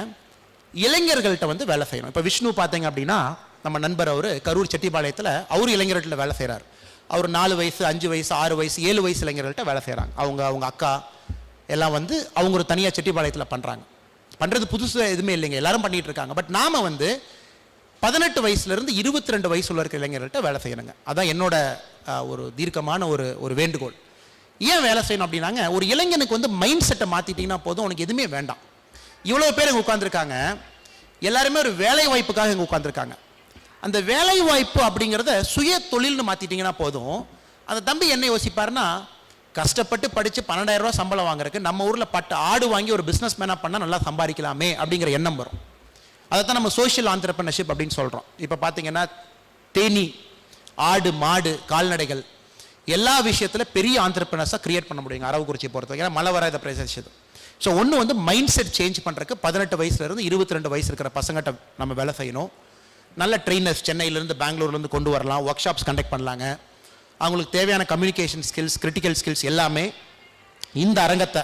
இளைஞர்கள்ட்ட வந்து வேலை செய்யணும். இப்போ விஷ்ணு பார்த்தீங்க அப்படின்னா நம்ம நண்பர் அவர் கரூர் செட்டிப்பாளையத்தில் அவர் இளைஞர்கள்ட்ட வேலை செய்கிறார் அவர் நாலு வயசு அஞ்சு வயசு ஆறு வயசு ஏழு வயசு இளைஞர்கள்ட்ட வேலை செய்கிறாங்க அவங்க அவங்க அக்கா எல்லாம் வந்து அவங்க ஒரு தனியாக செட்டிப்பாளையத்தில் பண்ணுறாங்க பண்ணுறது புதுசு எதுவுமே இல்லைங்க. எல்லாரும் பண்ணிட்டு இருக்காங்க. பட் நாம வந்து பதினெட்டு வயசுலேருந்து இருபத்தி ரெண்டு வயசுல இருக்கிற இளைஞர்கள்ட்ட வேலை செய்யணுங்க. அதான் என்னோட ஒரு தீர்க்கமான ஒரு ஒரு வேண்டுகோள். ஏன் வேலை செய்யணும் அப்படின்னாங்க ஒரு இளைஞனுக்கு வந்து மைண்ட் செட்டை மாற்றிட்டிங்கன்னா போதும் உனக்கு எதுவுமே வேண்டாம். இவ்வளோ பேர் இங்கே உட்காந்துருக்காங்க எல்லாருமே ஒரு வேலை வாய்ப்புக்காக இங்கே உட்காந்துருக்காங்க அந்த வேலை வாய்ப்பு அப்படிங்கிறத சுய தொழில்னு மாத்திட்டீங்கன்னா போதும். அந்த தம்பி என்ன யோசிப்பாருன்னா கஷ்டப்பட்டு படித்து பன்னெண்டாயிரம் ரூபா சம்பளம் வாங்குறதுக்கு நம்ம ஊரில் பட்டு ஆடு வாங்கி ஒரு பிஸ்னஸ் மேனாக பண்ணால் நல்லா சம்பாதிக்கலாமே அப்படிங்கிற எண்ணம் வரும். அதை தான் நம்ம சோஷியல் ஆண்டர்பிரினர்ஷிப் அப்படின்னு சொல்கிறோம் இப்போ பார்த்தீங்கன்னா தேனி ஆடு மாடு கால்நடைகள் எல்லா விஷயத்தில் பெரிய ஆண்டர்பிரினர்ஸாக கிரியேட் பண்ண முடியுங்க அரவக்குறிச்சியை பொறுத்த வரைக்கும் ஏன்னா மழை வர இதை. ஸோ ஒன்று வந்து மைண்ட் செட் சேஞ்ச் பண்ணுறதுக்கு பதினெட்டு வயசுலேருந்து இருபத்தி ரெண்டு வயசு இருக்கிற பசங்கள்கிட்ட நம்ம வேலை செய்யணும். நல்ல ட்ரெயினர்ஸ் சென்னையிலேருந்து பெங்களூர்லேருந்து கொண்டு வரலாம் ஒர்க் ஷாப்ஸ் கண்டக்ட் பண்ணலாங்க. அவங்களுக்கு தேவையான கம்யூனிகேஷன் ஸ்கில்ஸ் கிரிட்டிக்கல் ஸ்கில்ஸ் எல்லாமே இந்த அரங்கத்தை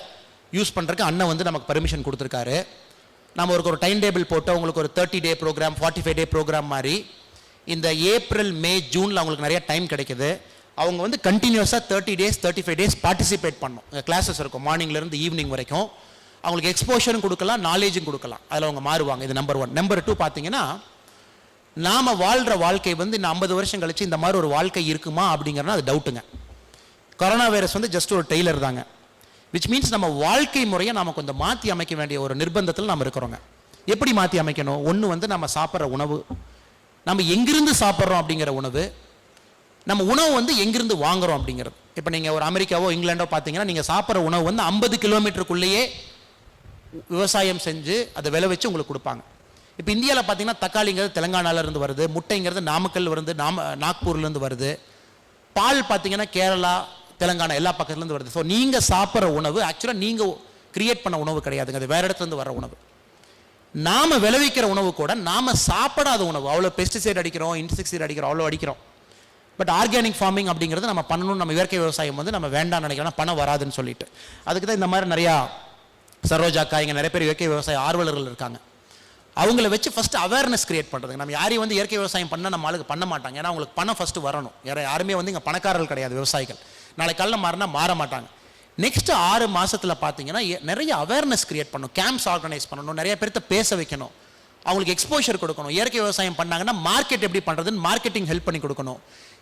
யூஸ் பண்ணுறதுக்கு அண்ணன் வந்து நமக்கு பர்மிஷன் கொடுத்துருக்காரு. நம்ம ஒரு ஒரு டைம் டேபிள் போட்டு அவங்களுக்கு ஒரு thirty day program forty five day program மாதிரி இந்த ஏப்ரல் மே ஜூனில் அவங்களுக்கு நிறைய டைம் கிடைக்குது. அவங்க வந்து கண்டினியூஸாக thirty days thirty five days participate பண்ணும் கிளாஸஸ் இருக்கும் மார்னிங்லேருந்து ஈவினிங் வரைக்கும். அவங்களுக்கு எக்ஸ்போஷரும் கொடுக்கலாம் நாலேஜும் கொடுக்கலாம். அதில் அவங்க மாறுவாங்க இது நம்பர் ஒன் நம்பர் டூ பார்த்தீங்கன்னா நாம் வாழ்கிற வாழ்க்கை வந்து இந்த ஐம்பது வருஷம் கழிச்சு இந்த மாதிரி ஒரு வாழ்க்கை இருக்குமா அப்படிங்கிறனா அது டவுட்டுங்க கொரோனா வைரஸ் வந்து ஜஸ்ட் ஒரு டெய்லர் தாங்க. விச் மீன்ஸ் நம்ம வாழ்க்கை முறையை நாம் கொஞ்சம் மாற்றி அமைக்க வேண்டிய ஒரு நிர்பந்தத்தில் நம்ம இருக்கிறோங்க. எப்படி மாற்றி அமைக்கணும்? ஒன்று வந்து நம்ம சாப்பிட்ற உணவு நம்ம எங்கிருந்து சாப்பிட்றோம் அப்படிங்கிற உணவு நம்ம உணவு வந்து எங்கிருந்து வாங்குறோம் அப்படிங்கிறது. இப்போ நீங்கள் ஒரு அமெரிக்காவோ இங்கிலாண்டோ பார்த்தீங்கன்னா நீங்கள் சாப்பிட்ற உணவு வந்து ஐம்பது கிலோமீட்டருக்குள்ளேயே விவசாயம் செஞ்சு அதை விளை வச்சு உங்களுக்கு கொடுப்பாங்க. இப்போ இந்தியாவில் பார்த்தீங்கன்னா தக்காளிங்கிறது தெலங்கானாவிலேருந்து வருது முட்டைங்கிறது நாமக்கல் இருந்து நாம நாக்பூர்லேருந்து வருது. பால் பார்த்தீங்கன்னா கேரளா தெலுங்கானா எல்லா பக்கத்துலேருந்து வருது. ஸோ நீங்கள் சாப்பிட்ற உணவு ஆக்சுவலாக நீங்கள் கிரியேட் பண்ண உணவு கிடையாதுங்க. அது வேற இடத்துலேருந்து வர உணவு. நாம் விளைவிக்கிற உணவு கூட நாம சாப்பிடாத உணவு. அவ்வளோ பெஸ்டிசைட் அடிக்கிறோம் இன்செக்டிசைட் அடிக்கிறோம் அவ்வளோ அடிக்கிறோம். பட் ஆர்கானிக் ஃபார்மிங் அப்படிங்கிறது நம்ம பண்ணணும் நம்ம இயற்கை விவசாயம் வந்து நம்ம வேண்டாம்னு நினைக்கிறோம். பணம் வராதுன்னு சொல்லிட்டு. அதுக்கு தான் இந்த மாதிரி நிறையா சரோஜாக்கா இங்கே நிறைய பேர் இயற்கை விவசாய ஆர்வலர்கள் இருக்காங்க. அவங்கள வச்சு ஃபஸ்ட்டு அவேர்னஸ் கிரியேட் பண்ணுறது நம்ம யாரையும் வந்து இயற்கை விவசாயம் பண்ண நம்ம ஆளுக்கு பண்ண மாட்டாங்க. ஏன்னா அவங்களுக்கு பணம் ஃபஸ்ட்டு வரணும். யார யாருமே வந்து இங்கே பணக்காரர்கள் கிடையாது விவசாயிகள். நாளைக்கு காலைல மாறினா மாற மாட்டாங்க. நெக்ஸ்ட் ஆறு மாதத்தில் பார்த்தீங்கன்னா நிறைய அவேர்னஸ் கிரியேட் பண்ணணும். கேம்ப்ஸ் ஆர்கனைஸ் பண்ணணும். நிறைய பேர்த்த பேச வைக்கணும். அவங்களுக்கு எக்ஸ்போஷர் கொடுக்கணும். இயற்கை விவசாயம் பண்ணாங்கன்னா மார்க்கெட் எப்படி பண்ணுறதுன்னு மார்க்கெட்டிங் ஹெல்ப் பண்ணி கொடுக்கணும்.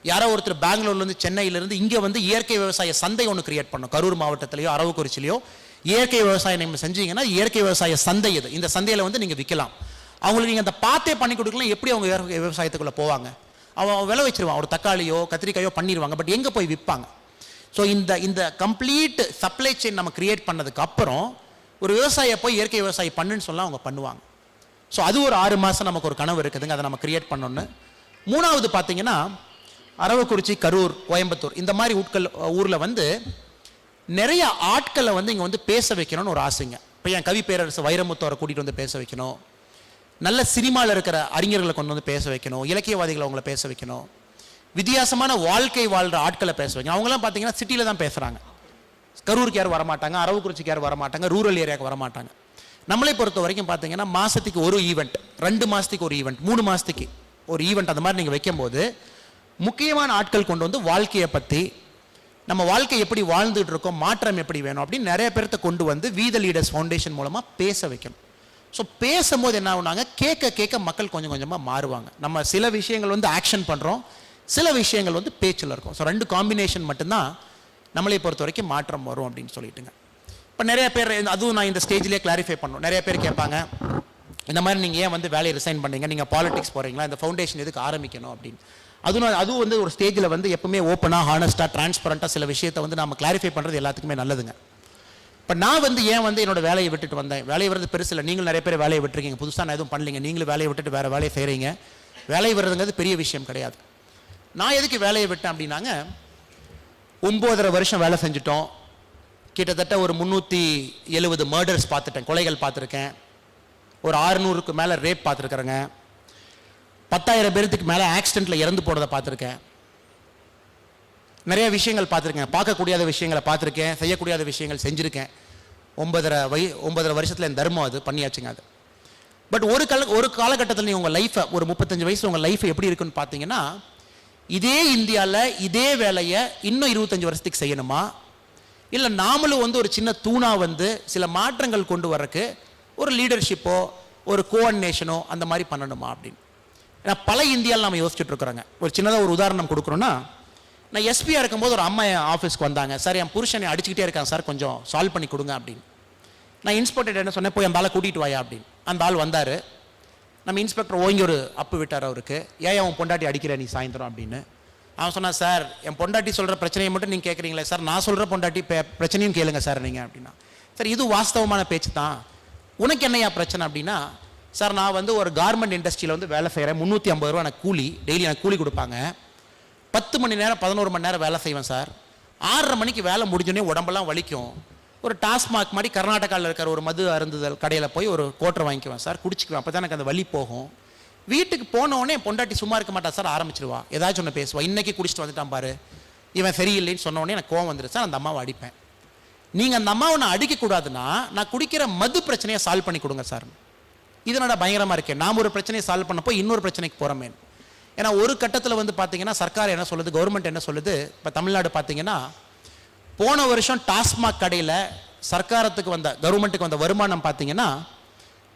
யாரோ ஒருத்தர் பெங்களூர்லேருந்து சென்னையிலேருந்து இங்கே வந்து இயற்கை விவசாய சந்தை ஒன்று கிரியேட் பண்ணணும் கரூர் மாவட்டத்திலையோ அரவக்குறிச்சிலையோ இயற்கை விவசாயம் நீங்கள் செஞ்சீங்கன்னா இயற்கை விவசாய சந்தை இது. இந்த சந்தையில் வந்து நீங்கள் விற்கலாம் அவங்களுக்கு நீங்கள் அந்த பார்த்தே பண்ணி கொடுக்கலாம். எப்படி அவங்க இயற்கை விவசாயத்துக்குள்ளே போவாங்க? அவன் விளை வச்சிருவான். ஒரு தக்காளியோ கத்திரிக்காயோ பண்ணிடுவாங்க பட் எங்கே போய் விற்பாங்க ஸோ இந்த இந்த கம்ப்ளீட் சப்ளை செயின் நம்ம கிரியேட் பண்ணதுக்கு அப்புறம் ஒரு விவசாயியை போய் இயற்கை விவசாயி பண்ணுன்னு சொல்ல அவங்க பண்ணுவாங்க. ஸோ அது ஒரு ஆறு மாதம் நமக்கு ஒரு கனவு இருக்குதுங்க. அதை நம்ம கிரியேட் பண்ணோன்னு மூணாவது பார்த்தீங்கன்னா அரவக்குறிச்சி கரூர் கோயம்புத்தூர் இந்த மாதிரி ஊட்கள் ஊரில் வந்து நிறைய ஆட்களை வந்து இங்கே வந்து பேச வைக்கணும்னு ஒரு ஆசைங்க. இப்போ என் கவி பேரரசு வைரமுத்தவரை கூட்டிகிட்டு வந்து பேச வைக்கணும். நல்ல சினிமாவில் இருக்கிற அறிஞர்களை கொண்டு வந்து பேச வைக்கணும். இலக்கியவாதிகளை அவங்கள பேச வைக்கணும். வித்தியாசமான வாழ்க்கை வாழ்கிற ஆட்களை பேச வைக்கணும். அவங்களாம் பார்த்தீங்கன்னா சிட்டியில் தான் பேசுகிறாங்க கரூருக்கு யாரும் வரமாட்டாங்க அரவக்குறிச்சிக்கு யாரும் வரமாட்டாங்க ரூரல் ஏரியாவுக்கு வரமாட்டாங்க. நம்மளை பொறுத்த வரைக்கும் பார்த்தீங்கன்னா மாதத்துக்கு ஒரு ஈவெண்ட் ரெண்டு மாதத்துக்கு ஒரு ஈவெண்ட் மூணு மாதத்துக்கு ஒரு ஈவெண்ட் அந்த மாதிரி நீங்கள் வைக்கும்போது முக்கியமான ஆட்கள் கொண்டு வந்து வாழ்க்கையை பற்றி நம்ம வாழ்க்கை எப்படி வாழ்ந்துட்டு இருக்கோம் மாற்றம் எப்படி வேணும் அப்படின்னு நிறைய பேர்த்த கொண்டு வந்து வீத லீடர்ஸ் ஃபவுண்டேஷன் மூலமாக பேச வைக்கணும். ஸோ பேசும்போது என்ன ஆகுனாங்க? கேட்க கேட்க மக்கள் கொஞ்சம் கொஞ்சமாக மாறுவாங்க. நம்ம சில விஷயங்கள் வந்து ஆக்ஷன் பண்ணுறோம் சில விஷயங்கள் வந்து பேச்சில் இருக்கும். ஸோ ரெண்டு காம்பினேஷன் மட்டும்தான் நம்மளை பொறுத்த வரைக்கும் மாற்றம் வரும் அப்படின்னு சொல்லிட்டுங்க. இப்போ நிறைய பேர் அதுவும் நான் இந்த ஸ்டேஜ்லேயே கிளாரிஃபை பண்ணணும். நிறைய பேர் கேட்பாங்க இந்த மாதிரி நீங்கள் ஏன் வந்து வேலையை ரிசைன் பண்ணீங்க? நீங்கள் பாலிடிக்ஸ் போகிறீங்களா இந்த ஃபவுண்டேஷன் எதுக்கு ஆரம்பிக்கணும்? அப்படின்னு. அதுவும் அதுவும் வந்து ஒரு ஸ்டேஜில் வந்து எப்பவுமே ஓப்பனாக ஹானஸ்ட்டாக டிரான்ஸ்பரண்ட்டாக சில விஷயத்தை வந்து நம்ம கிளாரிஃபை பண்ணுறது எல்லாத்துக்குமே நல்லதுங்க. இப்போ நான் வந்து ஏன் வந்து என்னோட வேலையை விட்டுட்டு வந்தேன்? வேலையை வர்றது பெருசு இல்லை. நீங்களும் நிறைய பேர் வேலையை விட்டுருக்கீங்க. புதுசாக நான் எதுவும் பண்ணலீங்க. நீங்களும் வேலையை விட்டுட்டு வேறு வேலையை செய்கிறீங்க வேலையை வர்றதுங்கிறது பெரிய விஷயம் கிடையாது. நான் எதுக்கு வேலையை விட்டேன் அப்படின்னாங்க ஒம்போதரை வருஷம் வேலை செஞ்சுட்டோம். கிட்டத்தட்ட ஒரு முந்நூற்றி எழுபது மர்டர்ஸ் பார்த்துட்டேன். கொலைகள் பார்த்துருக்கேன். ஒரு ஆறுநூறுக்கு மேலே ரேப் பார்த்துருக்குறேங்க. பத்தாயிரம் பேர்த்துக்கு மேலே ஆக்சிடெண்ட்டில் இறந்து போனதை பார்த்துருக்கேன். நிறைய விஷயங்கள் பார்த்துருக்கேன். பார்க்கக்கூடியாத விஷயங்களை பார்த்துருக்கேன். செய்யக்கூடியாத விஷயங்கள் செஞ்சுருக்கேன். ஒன்பதரை வய ஒன்பதரை வருஷத்தில் என் தர்மம் அது. பண்ணியாச்சுங்க அது. பட் ஒரு கால ஒரு காலகட்டத்தில் நீங்கள் உங்கள் லைஃப்பை ஒரு முப்பத்தஞ்சு வயசு உங்கள் லைஃப் எப்படி இருக்குன்னு பார்த்தீங்கன்னா இதே இந்தியாவில் இதே வேலையை இன்னும் இருபத்தஞ்சி வருஷத்துக்கு செய்யணுமா? இல்லை நாமளும் வந்து ஒரு சின்ன தூணாக வந்து சில மாற்றங்கள் கொண்டு வர்றதுக்கு ஒரு லீடர்ஷிப்போ ஒரு கோஆர்டினேஷனோ அந்த மாதிரி பண்ணணுமா அப்படின்னு? ஏன்னா பல இந்தியாவில் நம்ம யோசிச்சுட்டு இருக்கிறோங்க. ஒரு சின்னதாக ஒரு உதாரணம் கொடுக்குறோன்னா நான் எஸ்பியாக இருக்கும்போது ஒரு அம்மா என் ஆஃபீஸ்க்கு வந்தாங்க. சார் என் புருஷனை அடிச்சுக்கிட்டே இருக்காங்க சார் கொஞ்சம் சால்வ் பண்ணி கொடுங்க அப்படின்னு. நான் இன்ஸ்பெக்டர் என்ன சொன்னேன் போய் அந்த ஆளை கூட்டிகிட்டு வாயா அப்படின்னு. அந்த ஆள் வந்தார். நம்ம இன்ஸ்பெக்டர் ஓங்கி ஒரு அப்பு விட்டார் அவருக்கு. ஏன் அவன் பொண்டாட்டி அடிக்கிற நீ சாயந்தரம்? அப்படின்னு. அவன் சொன்னான் சார் என் பொண்டாட்டி சொல்கிற பிரச்சனையை மட்டும் நீங்கள் கேட்குறீங்களே சார். நான் சொல்கிற பொண்டாட்டி பே- பிரச்சனையும் கேளுங்க சார் நீங்கள் அப்படின்னா. சார் இது வாஸ்தவமான பேச்சு தான். உனக்கு என்னையா பிரச்சனை? அப்படின்னா சார் நான் வந்து ஒரு கார்மெண்ட் இண்டஸ்ட்ரியில் வந்து வேலை செய்கிறேன் முந்நூற்றி ஐம்பது ரூபா எனக்கு கூலி. டெய்லி எனக்கு கூலி கொடுப்பாங்க. பத்து மணி நேரம் பதினோரு மணி நேரம் வேலை செய்வேன் சார். ஆறரை மணிக்கு வேலை முடிஞ்சோடனே உடம்பெல்லாம் வலிக்கும். ஒரு டாஸ்மாக் மாதிரி கர்நாடகாவில் இருக்கிற ஒரு மது அருந்துதல் கடையில் போய் ஒரு கோட்டர் வாங்கிக்குவேன் சார். குடிச்சிக்குவேன். அப்போ தான் எனக்கு அந்த வலி போகும். வீட்டுக்கு போன உடனே பொண்டாட்டி சும்மா இருக்க மாட்டா சார் ஆரம்பிச்சிருவா. ஏதாச்சும் ஒன்று பேசுவான் இன்னைக்கு குடிச்சிட்டு வந்துட்டான் பாரு. இவன் சரியில்லைன்னு சொன்னோடனே எனக்கு கோவம் வந்துருச்சு சார் அந்த அம்மாவை அடிப்பேன். நீங்கள் அந்த அம்மாவை நான் அடிக்கக்கூடாதுன்னா நான் குடிக்கிற மது பிரச்சனையை சால்வ் பண்ணி கொடுங்க சார். இதனோட பயங்கரமாக இருக்கேன் நாம் ஒரு பிரச்சனையை சால்வ் பண்ணப்போ இன்னொரு பிரச்சனைக்கு போகிறோமே ஏன்னா ஒரு கட்டத்தில் வந்து பார்த்தீங்கன்னா சர்க்கார் என்ன சொல்லுது கவர்மெண்ட் என்ன சொல்லுது இப்போ தமிழ்நாடு பார்த்தீங்கன்னா போன வருஷம் டாஸ்மாக் கடையில் சர்க்காரத்துக்கு வந்த கவர்மெண்ட்டுக்கு வந்த வருமானம் பார்த்தீங்கன்னா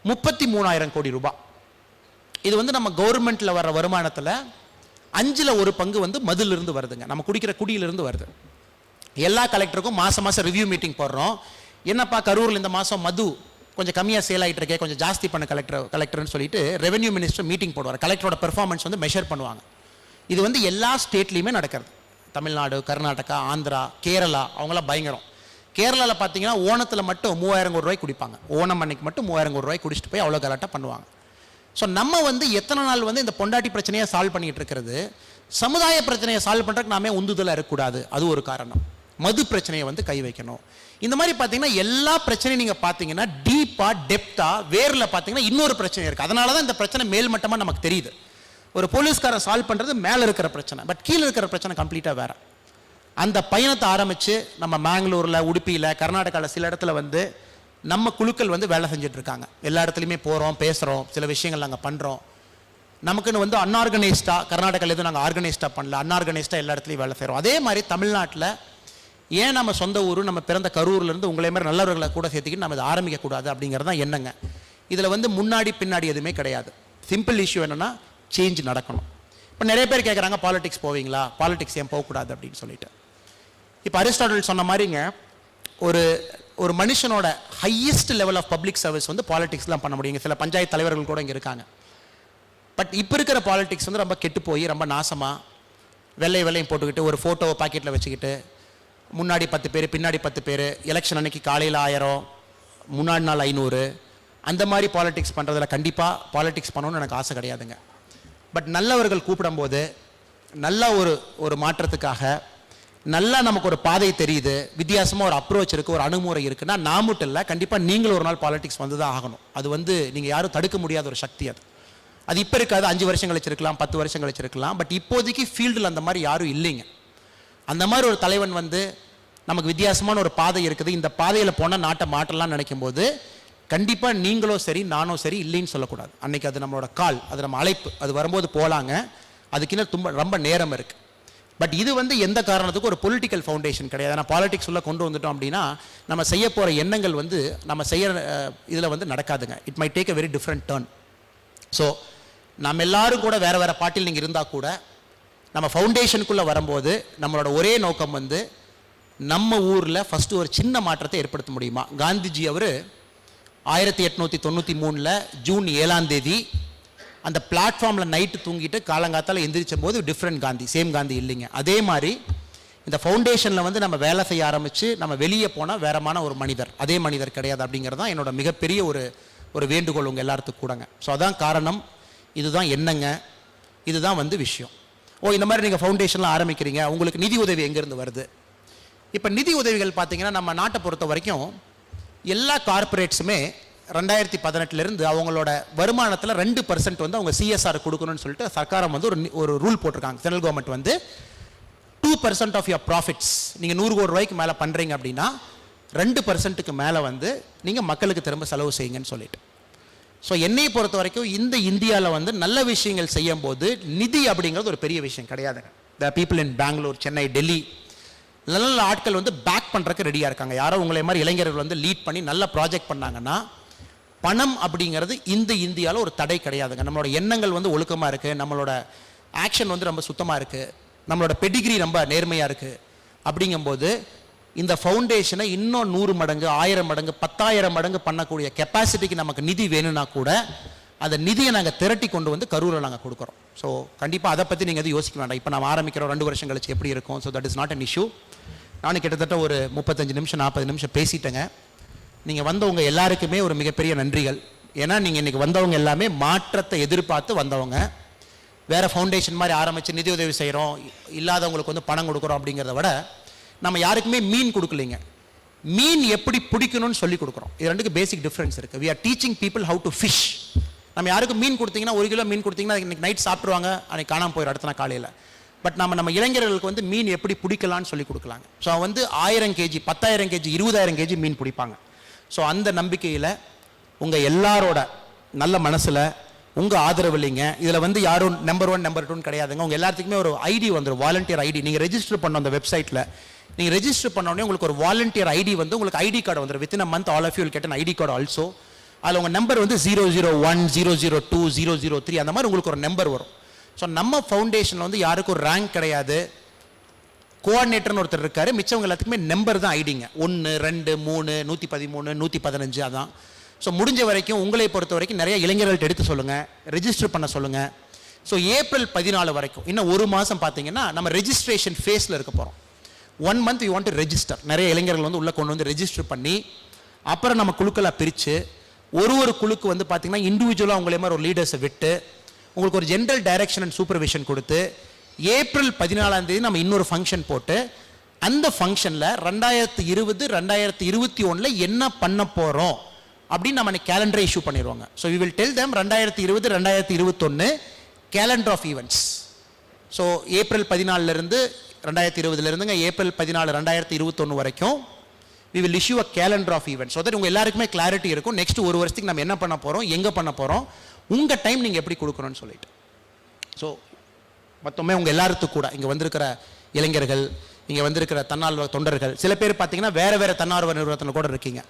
முப்பத்தி மூணாயிரம் கோடி ரூபாய் இது வந்து நம்ம கவர்மெண்ட்டில் வர்ற வருமானத்தில் அஞ்சில் ஒரு பங்கு வந்து மதிலிருந்து வருதுங்க. நம்ம குடிக்கிற குடியிலிருந்து வருது. எல்லா கலெக்டருக்கும் மாதம் மாதம் ரிவ்யூ மீட்டிங் போடுறோம். என்னப்பா கரூரில் இந்த மாதம் மது கொஞ்சம் கம்மியாக சேல் ஆகிட்டு இருக்கே கொஞ்சம் ஜாஸ்தி பண்ண கலெக்டர் கலெக்டர்னு சொல்லிட்டு ரெவென்யூ மினிஸ்டர் மீட்டிங் போடுவார். கலெக்டரோட பெர்ஃபார்மன்ஸ் வந்து மெஷர் பண்ணுவாங்க. இது வந்து எல்லா ஸ்டேட்லேயுமே நடக்கிறது. தமிழ்நாடு கர்நாடகா ஆந்திரா கேரளா அவங்களாம் பயங்கரம். கேரளாவில் பார்த்தீங்கன்னா ஓணத்தில் மட்டும் மூவாயிரம் கோடி ரூபாய் குடிப்பாங்க. ஓணம் அன்னைக்கு மட்டும் மூவாயிரம் கோடி ரூபாய் குடிச்சிட்டு போய் அவ்வளோ கலாட்டாக பண்ணுவாங்க. ஸோ நம்ம வந்து எத்தனை நாள் வந்து இந்த பொண்டாட்டி பிரச்சனையை சால்வ் பண்ணிகிட்டு இருக்கிறது? சமுதாய பிரச்சனையை சால்வ் பண்ணுறதுக்கு நாமே உந்துதலாக இருக்கக்கூடாது. அது ஒரு காரணம். மது பிரச்சனையை வந்து கை வைக்கணும். இந்த மாதிரி பார்த்தீங்கன்னா எல்லா பிரச்சனையும் நீங்கள் பார்த்தீங்கன்னா டீப்பாக டெப்த்தாக வேரில் பார்த்தீங்கன்னா இன்னொரு பிரச்சனை இருக்குது அதனால தான் இந்த பிரச்சனை மேல்மட்டமாக நமக்கு தெரியுது. ஒரு போலீஸ்காரன் சால்வ் பண்ணுறது மேலே இருக்கிற பிரச்சனை. பட் கீழே இருக்கிற பிரச்சனை கம்ப்ளீட்டாக வேறு. அந்த பயணத்தை ஆரம்பித்து நம்ம மேங்களூரில் உடுப்பியில் கர்நாடகாவில் சில இடத்துல வந்து நம்ம குழுக்கள் வந்து வேலை செஞ்சிட்ருக்காங்க எல்லா இடத்துலையுமே போகிறோம் பேசுகிறோம் சில விஷயங்கள் நாங்கள் பண்ணுறோம் நமக்குன்னு வந்து அன்ஆர்கனைஸ்டாக கர்நாடகாவில் எதுவும் நாங்கள் ஆர்கனைஸ்டாக பண்ணல. அன்ஆர்கனைஸ்டாக எல்லா இடத்துலையும் வேலை செய்கிறோம் அதே மாதிரி தமிழ்நாட்டில் ஏன் நம்ம சொந்த ஊர் நம்ம பிறந்த கரூர்லேருந்து உங்களே மாதிரி நல்லவர்களை கூட சேர்த்துக்கிட்டு நம்ம இதை ஆரம்பிக்கக்கூடாது அப்படிங்கிறது தான் என்னங்க இதில் வந்து முன்னாடி பின்னாடி எதுவுமே கிடையாது. சிம்பிள் இஷ்யூ என்னென்னா சேஞ்ச் நடக்கணும். இப்போ நிறைய பேர் கேட்குறாங்க பாலிடிக்ஸ் போவீங்களா? பாலிடிக்ஸ் ஏன் போகக்கூடாது? அப்படின்னு சொல்லிட்டு. இப்போ அரிஸ்டாட்டில் சொன்ன மாதிரிங்க ஒரு ஒரு மனுஷனோட highest level of public service வந்து பாலிடிக்ஸ்லாம் பண்ண முடியுங்க சில பஞ்சாயத்து தலைவர்கள் கூட இங்கே இருக்காங்க. பட் இப்போ இருக்கிற பாலிடிக்ஸ் வந்து ரொம்ப கெட்டு போய் ரொம்ப நாசமாக வெள்ளை வெள்ளையும் போட்டுக்கிட்டு ஒரு ஃபோட்டோவை பாக்கெட்டில் வச்சுக்கிட்டு முன்னாடி பத்து பேர் பின்னாடி பத்து பேர் எலெக்ஷன் அன்னைக்கு காலையில் ஆயிரம் முன்னாடி நாள் ஐநூறு. அந்த மாதிரி பாலிடிக்ஸ் பண்ணுறதுல கண்டிப்பாக பாலிடிக்ஸ் பண்ணணும்னு எனக்கு ஆசை கிடையாதுங்க. பட் நல்லவர்கள் கூப்பிடும்போது நல்ல ஒரு ஒரு மாற்றத்துக்காக நல்லா நமக்கு ஒரு பாதை தெரியுது வித்தியாசமாக ஒரு அப்ரோச் இருக்குது ஒரு அணுகுமுறை இருக்குன்னா நான் மட்டும் இல்லை கண்டிப்பாக நீங்களும் ஒரு நாள் பாலிடிக்ஸ் வந்து தான் ஆகணும். அது வந்து நீங்கள் யாரும் தடுக்க முடியாத ஒரு சக்தி அது. அது இப்போ இருக்காது அஞ்சு வருஷம் கழிச்சிருக்கலாம் பத்து வருஷம் கழிச்சிருக்கலாம் பட் இப்போதைக்கு ஃபீல்டில் அந்த மாதிரி யாரும் இல்லைங்க. அந்த மாதிரி ஒரு தலைவன் வந்து நமக்கு வித்தியாசமான ஒரு பாதை இருக்குது. இந்த பாதையில் போனால் நாட்டை மாற்றலாம்னு நினைக்கும் போது கண்டிப்பாக நீங்களும் சரி நானும் சரி இல்லைன்னு சொல்லக்கூடாது. அன்றைக்கி அது நம்மளோட கால் அது நம்ம அழைப்பு அது வரும்போது போகலாங்க அதுக்கு இன்னும் தும்ப ரொம்ப நேரம் இருக்குது பட் இது வந்து எந்த காரணத்துக்கும் ஒரு பொலிட்டிக்கல் ஃபவுண்டேஷன் கிடையாது. நான் பாலிடிக்ஸ் உள்ள கொண்டு வந்துட்டோம் அப்படின்னா நம்ம செய்ய போகிற எண்ணங்கள் வந்து நம்ம செய்ய இதில் வந்து நடக்காதுங்க. It may take a very different turn so நம்ம எல்லாரும் கூட வேறு வேறு பாட்டில் நீங்கள் இருந்தால் கூட நம்ம ஃபவுண்டேஷனுக்குள்ளே வரும்போது நம்மளோட ஒரே நோக்கம் வந்து நம்ம ஊரில் ஃபஸ்ட்டு ஒரு சின்ன மாற்றத்தை ஏற்படுத்த முடியுமா? காந்திஜி அவர் ஆயிரத்தி எட்நூற்றி தொண்ணூற்றி மூணில் ஜூன் ஏழாம் தேதி அந்த பிளாட்ஃபார்மில் நைட்டு தூங்கிட்டு காலங்காத்தால் எந்திரிச்ச போது டிஃப்ரெண்ட் காந்தி சேம் காந்தி இல்லைங்க. அதே மாதிரி இந்த ஃபவுண்டேஷனில் வந்து நம்ம வேலை செய்ய ஆரம்பித்து நம்ம வெளியே போனால் வேறமான ஒரு மனிதர் அதே மனிதர் கிடையாது அப்படிங்கிறது தான் என்னோட மிகப்பெரிய ஒரு ஒரு வேண்டுகோள் உங்கள் எல்லாத்துக்கும் கூடங்க ஸோ அதான் காரணம். இதுதான் என்னங்க? இதுதான் வந்து விஷயம். ஓ இந்த மாதிரி நீங்கள் ஃபவுண்டேஷனில் ஆரம்பிக்கிறீங்க. உங்களுக்கு நிதி உதவி எங்கேருந்து வருது? இப்போ நிதி உதவிகள் பார்த்தீங்கன்னா நம்ம நாட்டை பொறுத்த வரைக்கும் எல்லா கார்ப்பரேட்ஸுமே ரெண்டாயிரத்தி பதினெட்டுலேருந்து அவங்களோட வருமானத்தில் ரெண்டு பர்சன்ட் வந்து அவங்க சிஎஸ்ஆர் கொடுக்கணும்னு சொல்லிட்டு சர்க்காரம் வந்து ஒரு ஒரு ரூல் போட்டிருக்காங்க. சென்ட்ரல் கவர்மெண்ட் வந்து two percent of your profits நீங்கள் நூறு கோடி ரூபாய்க்கு மேலே பண்ணுறீங்க அப்படின்னா ரெண்டு பர்சன்ட்டுக்கு மேலே வந்து நீங்கள் மக்களுக்கு திரும்ப செலவு செய்யுங்கன்னு சொல்லிட்டு. ஸோ என்னையை பொறுத்த வரைக்கும் இந்த இந்தியாவில் வந்து நல்ல விஷயங்கள் செய்யும் போது நிதி அப்படிங்கிறது ஒரு பெரிய விஷயம் கிடையாதுங்க. The people in Bangalore Chennai Delhi நல்ல நல்ல ஆட்கள் வந்து பேக் பண்ணுறக்கு ரெடியாக இருக்காங்க. யாரோ உங்களை மாதிரி இளைஞர்கள் வந்து லீட் பண்ணி நல்ல ப்ராஜெக்ட் பண்ணாங்கன்னா பணம் அப்படிங்கிறது இந்த இந்தியாவில் ஒரு தடை கிடையாதுங்க. நம்மளோட எண்ணங்கள் வந்து ஒழுக்கமாக இருக்குது நம்மளோட ஆக்ஷன் வந்து ரொம்ப சுத்தமாக இருக்குது நம்மளோட பெடிகிரி ரொம்ப நேர்மையாக இருக்குது அப்படிங்கும்போது இந்த ஃபவுண்டேஷனை இன்னும் நூறு மடங்கு ஆயிரம் மடங்கு பத்தாயிரம் மடங்கு பண்ணக்கூடிய கெப்பாசிட்டிக்கு நமக்கு நிதி வேணும்னா கூட அந்த நிதியை நாங்கள் திரட்டி கொண்டு வந்து கரூரில் நாங்கள் கொடுக்குறோம். ஸோ கண்டிப்பாக அதை பற்றி நீங்கள் எதுவும் யோசிக்க வேண்டாம். இப்போ நம்ம ஆரம்பிக்கிறோம் ரெண்டு வருஷம் கழிச்சு எப்படி இருக்கும்? So that is not an issue நானும் கிட்டத்தட்ட ஒரு முப்பத்தஞ்சு நிமிஷம் நாற்பது நிமிஷம் பேசிட்டேங்க. நீங்கள் வந்தவங்க எல்லாருக்குமே ஒரு மிகப்பெரிய நன்றிகள். ஏன்னா நீங்கள் இன்றைக்கி வந்தவங்க எல்லாமே மாற்றத்தை எதிர்பார்த்து வந்தவங்க. வேறு ஃபவுண்டேஷன் மாதிரி ஆரம்பித்து நிதி உதவி செய்கிறோம் இல்லாதவங்களுக்கு வந்து பணம் கொடுக்குறோம் அப்படிங்கிறத விட நம்ம யாருக்குமே மீன் கொடுக்கலைங்க. மீன் எப்படி பிடிக்கணும்னு சொல்லி கொடுக்குறோம். இது ரெண்டுக்கு பேசிக் டிஃப்ரென்ஸ் இருக்குது we are teaching people how to fish நம்ம யாருக்கும் மீன் கொடுத்தீங்கன்னா ஒரு கிலோ மீன் கொடுத்தீங்கன்னா இன்னைக்கு நைட் சாப்பிட்ருவாங்க அன்னைக்கு காணாமல் போயிடும் அடுத்த நாள் காலையில். பட் நம்ம நம்ம இளைஞர்களுக்கு வந்து மீன் எப்படி பிடிக்கலாம்னு சொல்லி கொடுக்கலாங்க. ஸோ வந்து ஆயிரம் கேஜி பத்தாயிரம் கேஜி இருபதாயிரம் கேஜி மீன் பிடிப்பாங்க. ஸோ அந்த நம்பிக்கையில் உங்கள் எல்லாரோட நல்ல மனசில் உங்கள் ஆதரவு இல்லைங்க. இதில் வந்து யாரும் நம்பர் ஒன் நம்பர் டூன்னு கிடையாதுங்க. உங்கள் எல்லாத்துக்குமே ஒரு ஐடி வந்துடும் வாலண்டியர் ஐடி. நீங்கள் ரெஜிஸ்டர் பண்ண அந்த வெப்சைட்டில் நீங்கள் ரெஜிஸ்டர் பண்ண உடனே உங்களுக்கு ஒரு வாலண்டியர் ஐடி வந்து உங்களுக்கு ஐடி கார்டு வந்துடும் within a month all of you get ID card also அதில் உங்கள் நம்பர் வந்து zero zero one zero zero two zero zero three அந்த மாதிரி உங்களுக்கு ஒரு நம்பர் வரும். ஸோ நம்ம ஃபவுண்டேஷனில் வந்து யாருக்கும் ஒரு ரேங்க் கிடையாது கோஆர்டினேட்டர்னு ஒருத்தர் இருக்கார். மிச்சவங்க எல்லாத்துக்குமே நம்பர் தான் ஐடிங்க ஒன்று ரெண்டு மூணு நூற்றி பதிமூணு நூற்றி பதினஞ்சு அதான். ஸோ முடிஞ்ச வரைக்கும் உங்களை பொறுத்த வரைக்கும் நிறைய இளைஞர்கள்ட்ட எடுத்து சொல்லுங்கள் ரெஜிஸ்டர் பண்ண சொல்லுங்கள் ஸோ ஏப்ரல் பதினாலு வரைக்கும் இன்னும் ஒரு மாதம் பார்த்தீங்கன்னா நம்ம ரெஜிஸ்ட்ரேஷன் ஃபேஸில் இருக்க போகிறோம் one month you want to register நிறைய இளைஞர்கள் வந்து உள்ளே கொண்டு வந்து ரெஜிஸ்டர் பண்ணி அப்புறம் நம்ம குழுக்களாக பிரித்து ஒரு ஒரு குழுக்கு வந்து பார்த்திங்கன்னா இண்டிவிஜுவலாக உங்களே மாதிரி ஒரு லீடர்ஸை விட்டு உங்களுக்கு ஒரு ஜென்ரல் டைரக்ஷன் அண்ட் சூப்பர்விஷன் கொடுத்து ஏப்ரல் பதினாலாம் தேதி நம்ம இன்னொரு ஃபங்க்ஷன் போட்டு அந்த ஃபங்க்ஷனில் ரெண்டாயிரத்து இருபது ரெண்டாயிரத்து இருபத்தி ஒன்றில் என்ன பண்ண போகிறோம் அப்படின்னு நம்ம கேலண்டரை இஷ்யூ பண்ணிடுவாங்க. So we will tell them ரெண்டாயிரத்தி இருபது ரெண்டாயிரத்தி இருபத்தொன்று calendar of events so April பதினாலிருந்து ரெண்டாயிரத்தி இருபதுலேருந்துங்க ஏப்ரல் பதினாலு ரெண்டாயிரத்தி இருபத்தொன்று வரைக்கும் we will issue a calendar of event so that உங்கள் எல்லாருக்குமே கிளாரிட்டி இருக்கும். நெக்ஸ்ட் ஒரு வருஷத்துக்கு நம்ம என்ன பண்ண போகிறோம் எங்கே பண்ண போகிறோம் உங்கள் டைம் நீங்கள் எப்படி கொடுக்கணும்னு சொல்லிட்டு. ஸோ மொத்தமே உங்கள் எல்லாத்துக்கும் கூட இங்கே வந்திருக்கிற இளைஞர்கள் இங்கே வந்திருக்கிற தன்னார்வ தொண்டர்கள் சில பேர் பார்த்தீங்கன்னா வேறு வேறு தன்னார்வ நிறுவனத்தில் கூட இருக்கீங்க.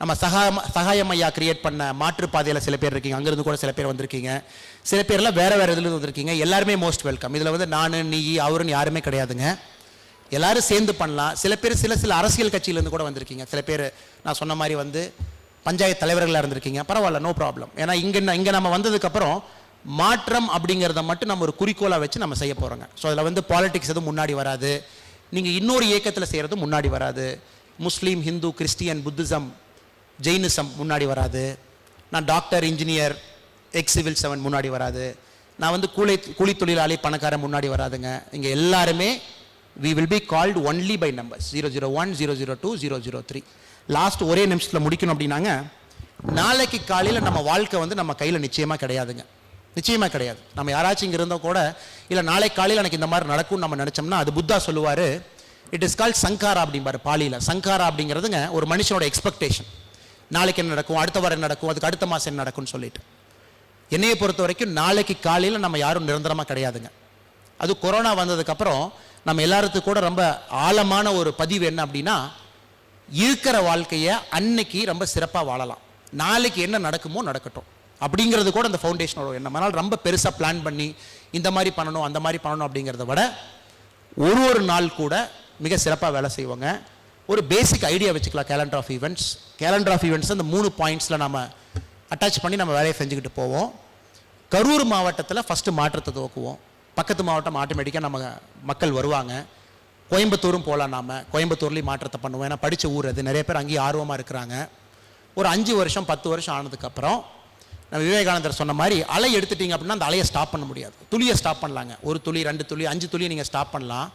நம்ம சகாயம் சகாயம் ஐயா கிரியேட் பண்ண மாற்றுப்பாதையில் சில பேர் இருக்கீங்க. அங்கேருந்து கூட சில பேர் வந்திருக்கீங்க. சில பேர்லாம் வேறு வேறு இதுலேருந்து வந்திருக்கீங்க. எல்லாருமே மோஸ்ட் வெல்கம் இதில் வந்து நான் நீ அவருன்னு யாருமே கிடையாதுங்க. எல்லாரும் சேர்ந்து பண்ணலாம். சில பேர் சில சில அரசியல் கட்சியிலேருந்து கூட வந்திருக்கீங்க. சில பேர் நான் சொன்ன மாதிரி வந்து பஞ்சாயத்து தலைவர்களாக இருந்திருக்கீங்க. பரவாயில்ல நோ ப்ராப்ளம் ஏன்னா இங்கே இங்கே நம்ம வந்ததுக்கப்புறம் மாற்றம் அப்படிங்கிறத மட்டும் நம்ம ஒரு குறிக்கோளாக வச்சு நம்ம செய்ய போகிறோங்க ஸோ அதில் வந்து பாலிடிக்ஸ் எதுவும் முன்னாடி வராது. நீங்கள் இன்னொரு இயக்கத்தில் செய்கிறதும் முன்னாடி வராது. Muslim Hindu Christian Buddhism Jainism முன்னாடி வராது. நான் doctor engineer ex civil servant முன்னாடி வராது. நான் வந்து கூலி கூலி தொழிலாளி பணக்காரன் முன்னாடி வராதுங்க. இங்கே எல்லாருமே we will be called only by numbers zero zero one zero zero two zero zero three last ஒரே நிமிஷத்தில் முடிக்கணும் அப்படின்னாங்க நாளைக்கு காலையில் நம்ம வாழ்க்கை வந்து நம்ம கையில் நிச்சயமாக கிடையாதுங்க. நிச்சயமாக கிடையாது. நம்ம யாராச்சும் இங்கே இருந்தோம் கூட இல்லை நாளை காலையில் எனக்கு இந்த மாதிரி நடக்கும்னு நம்ம நினச்சோம்னா அது புத்தா சொல்லுவார் இட் இஸ் கால்ட் சங்காரா அப்படிம்பாரு பாலியில். சங்காரா அப்படிங்கிறதுங்க ஒரு மனுஷனோட எக்ஸ்பெக்டேஷன் நாளைக்கு என்ன நடக்கும்? அடுத்த வாரம் நடக்கும்? அதுக்கு அடுத்த மாதம் என்ன நடக்கும்னு சொல்லிட்டு. என்னையை பொறுத்த வரைக்கும் நாளைக்கு காலையில் நம்ம யாரும் நிரந்தரமாக கிடையாதுங்க. அது கொரோனா வந்ததுக்கப்புறம் நம்ம எல்லாருக்கு கூட ரொம்ப ஆழமான ஒரு பதிவு என்ன அப்படின்னா இருக்கிற வாழ்க்கையை அன்னைக்கு ரொம்ப சிறப்பாக வாழலாம். நாளைக்கு என்ன நடக்குமோ நடக்கட்டும். அப்படிங்கிறது கூட அந்த ஃபவுண்டேஷனோட எண்ணம். அதனால் ரொம்ப பெருசாக பிளான் பண்ணி இந்த மாதிரி பண்ணணும் அந்த மாதிரி பண்ணணும் அப்படிங்கிறத விட ஒரு ஒரு நாள் கூட மிக சிறப்பாக வேலை செய்வாங்க. ஒரு பேசிக் ஐடியா வச்சுக்கலாம் calendar of events calendar of events அந்த மூணு பாயிண்ட்ஸில் நம்ம அட்டாச் பண்ணி நம்ம வேலையை செஞ்சுக்கிட்டு போவோம். கரூர் மாவட்டத்தில் ஃபஸ்ட்டு மாற்றத்தை துவக்குவோம். பக்கத்து மாவட்டம் ஆட்டோமேட்டிக்காக நம்ம மக்கள் வருவாங்க. கோயம்புத்தூரும் போகலாம் நாம. கோயம்புத்தூர்லேயும் மாற்றத்தை பண்ணுவோம். ஏன்னா படித்த ஊர் அது. நிறைய பேர் அங்கேயும் ஆர்வமாக இருக்கிறாங்க. ஒரு அஞ்சு வருஷம் பத்து வருஷம் ஆனதுக்கப்புறம் நம்ம விவேகானந்தர் சொன்ன மாதிரி அலை எடுத்துட்டீங்க அப்படின்னா அந்த அலையை ஸ்டாப் பண்ண முடியாது. துளியை ஸ்டாப் பண்ணலாங்க. ஒரு துளி ரெண்டு துளி அஞ்சு துளியை நீங்கள் ஸ்டாப் பண்ணலாம்.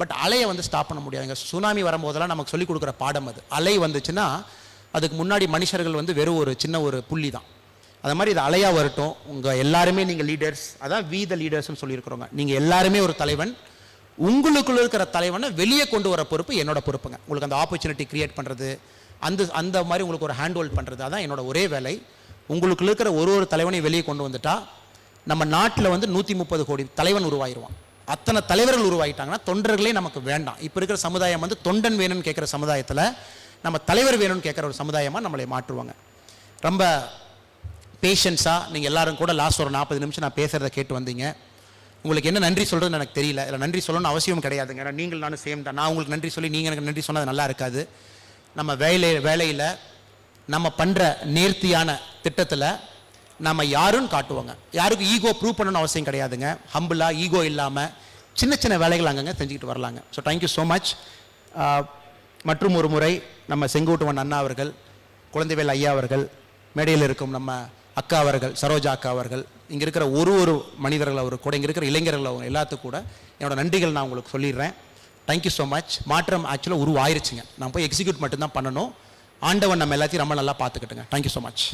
பட் அலையை வந்து ஸ்டாப் பண்ண முடியாதுங்க. சுனாமி வரும்போதெல்லாம் நமக்கு சொல்லிக் கொடுக்குற பாடம் அது. அலை வந்துச்சுன்னா அதுக்கு முன்னாடி மனுஷர்கள் வந்து வெறும் ஒரு சின்ன ஒரு புள்ளி தான் அது மாதிரி இது அலையாக வரட்டும். உங்கள் எல்லாருமே நீங்கள் லீடர்ஸ் அதான் வி த லீடர்ஸ்னு சொல்லியிருக்கிறோங்க. நீங்கள் எல்லாருமே ஒரு தலைவன். உங்களுக்குள்ள இருக்கிற தலைவனை வெளியே கொண்டு வர பொறுப்பு என்னோட பொறுப்புங்க. உங்களுக்கு அந்த ஆப்பர்ச்சுனிட்டி கிரியேட் பண்ணுறது அந்த அந்த மாதிரி உங்களுக்கு ஒரு ஹேண்ட் ஹோல்ட் பண்ணுறது அதான் என்னோட ஒரே வேலை. உங்களுக்குள்ள இருக்கிற ஒரு ஒரு தலைவனையும் வெளியே கொண்டு வந்துட்டா நம்ம நாட்டில் வந்து நூற்றி முப்பது கோடி தலைவன் உருவாயிருவான். அத்தனை தலைவர்கள் உருவாகிட்டாங்கன்னா தொண்டர்களே நமக்கு வேண்டாம். இப்போ இருக்கிற சமுதாயம் வந்து தொண்டன் வேணும்னு கேட்குற சமுதாயத்தில் நம்ம தலைவர் வேணும்னு கேட்குற ஒரு சமுதாயமாக நம்மளை மாற்றுவாங்க. ரொம்ப பேஷன்ஸாக நீங்கள் எல்லாரும் கூட லாஸ்ட் ஒரு நாற்பது நிமிஷம் நான் பேசுகிறத கேட்டு வந்தீங்க. உங்களுக்கு என்ன நன்றி சொல்கிறதுன்னு எனக்கு தெரியல. இல்லை நன்றி சொல்லணும்னு அவசியம் கிடையாதுங்க. ஏன்னா நீங்கள் நானும் சேம் தான். நான் உங்களுக்கு நன்றி சொல்லி நீங்கள் எனக்கு நன்றி சொன்னது நல்லா இருக்காது. நம்ம வேலை வேலையில் நம்ம பண்ணுற நேர்த்தியான திட்டத்தில் நம்ம யாருன்னு காட்டுவாங்க. யாருக்கும் ஈகோ ப்ரூவ் பண்ணணும்னு அவசியம் கிடையாதுங்க. ஹம்பிளாக ஈகோ இல்லாமல் சின்ன சின்ன வேலைகள் அங்கங்கே செஞ்சுக்கிட்டு வரலாங்க. ஸோ தேங்க்யூ ஸோ மச் மற்றும் ஒரு முறை நம்ம செங்கோட்டுவன் அண்ணா அவர்கள் குழந்தைவேல் ஐயா அவர்கள் மேடையில் இருக்கும் நம்ம அக்கா அவர்கள் சரோஜா அக்கா அவர்கள் இங்கே இருக்கிற ஒரு ஒரு மனிதர்கள் அவர் கூட இங்கே இருக்கிற இளைஞர்கள் அவங்க எல்லாத்துக்கும் கூட என்னோட நன்றிகள் நான் உங்களுக்கு சொல்லிடுறேன். தேங்க்யூ ஸோ மச் மாற்றம் ஆக்சுவலாக உருவாயிருச்சுங்க. நான் போய் எக்ஸிக்யூட் மட்டும்தான் பண்ணணும். ஆண்டவன் நம்ம எல்லாத்தையும் ரொம்ப நல்லா பார்த்துக்கிட்டுங்க. Thank you so much